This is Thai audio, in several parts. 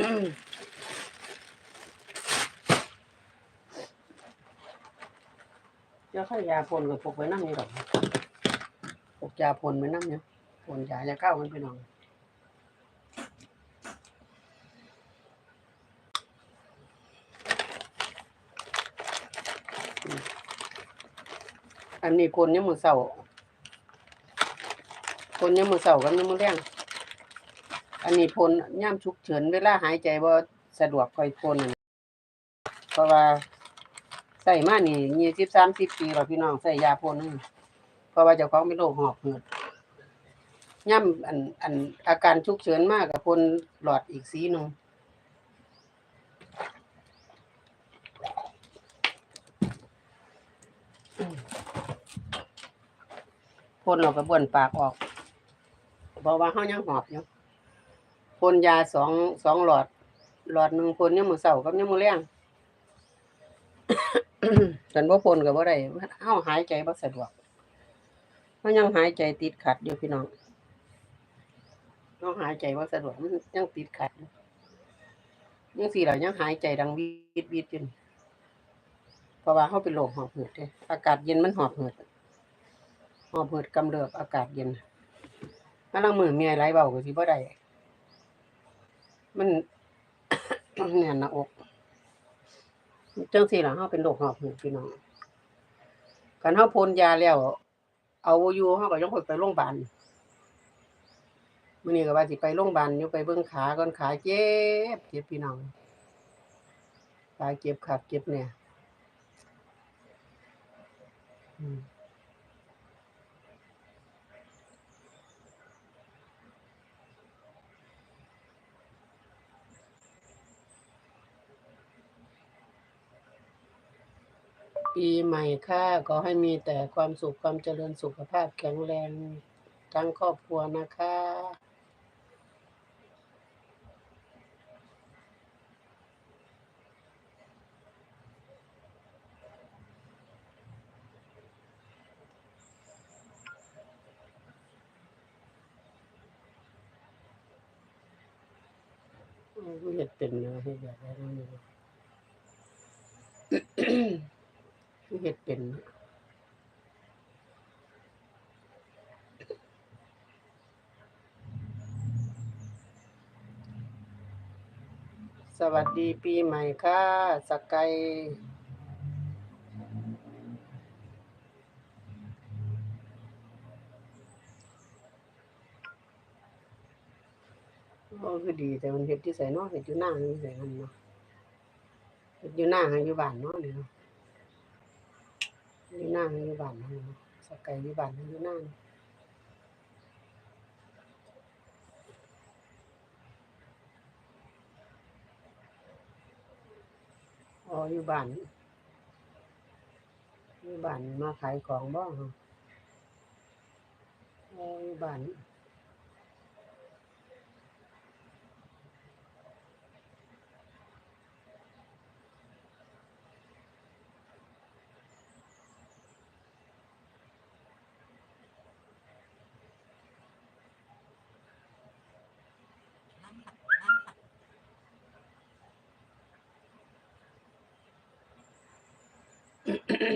เดี๋ยวข้ายาพ่นกับพวกไว้นั่งนี่ดอกพกยาพ่นไว้นั่งเนี่ยพ่นยาจะเข้ามันไปนอยอันนี้พ่นยังมือเสาพ่นยังมือเสากับยังมือแรง อันนี้พ่นย่ามฉุกเฉินเวลาหายใจบ่สะดวกค่อยพ่นนะเพราะว่าใส่มานี่ยี่สิบสามสิบปีแล้วพี่น้องใส่ยาพ่นนี่เพราะว่าเจ้าของเป็นโรคหอบหืดย่ำอันอันอาการฉุกเฉินมากกับพ่นหลอดอีกสีหนึ่งพ่นเราก็บ้วนปากออกเพราะว่าเขายังหอบอยู่ พ่นยาสองสองหลอด หลอดหนึ่งพ่นยังมือเสากับยังมือแรงกันบ่พ่นก็บ่ได้เฮาหายใจบ่สะดวกเฮายังหายใจติดขัดอยู่พี่น้องเฮาหายใจบ่สะดวกมันยังติดขัดยู่ยังสิล่ะยังหายใจดังวิดวิดอยู่นี่เพราะว่าเฮาเป็นโรคหอบหืดเด้อากาศเย็นมันหอบหืดหอบหืดกำเริบอากาศเย็นถ้าลังมือมีอะไรเบาก็สิบ่ได้ มันแน่นหน้าอกจังซี่หล่ะเฮาเป็นโรคหอบหืดพี่น้องคันเฮาพ่นยาแล้ว เอาอยู่เฮาก็ยังค่อยไปโรงพยาบาลมื้อนี้ก็ว่าสิไปโรงพยาบาลอยู่ไปเบิ่งขาก่อนขาเจ็บเจ็บพี่น้องขาเจ็บขาเจ็บเนี่ย อืม ปีใหม่ค่ะขอให้มีแต่ความสุขความเจริญสุขภาพแข็งแรงทั้งครอบครัวนะคะอืมเฮ็ดเป็นเนาะเฮ็ดแบบนั้ นเนาะเฮ็ดเป็นสวัสดีปีใหม่ค่ะสกายโอ้คือดีแต่มันเฮ็ดที่ไสเนาะเฮ็ดอยู่หน้านี่ไสมันเนาะเฮ็ดอยู่หน้าอยู่บ้านเนาะนี่เนาะ อยู่หน้าให้อยู่บ้านเนาะสกายอยู่บ้านอยู่หน้านอ๋ออยู่บ้านอยู่บ้านมาขายของบ้างอ๋ออยู่บ้าน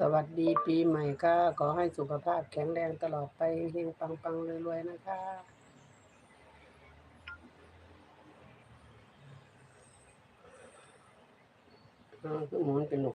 สวัสดีปีใหม่ค่ะ ขอให้สุขภาพแข็งแรงตลอดไปเฮงปังปังรวยๆนะคะอ่าคือหมุนเป็นหนก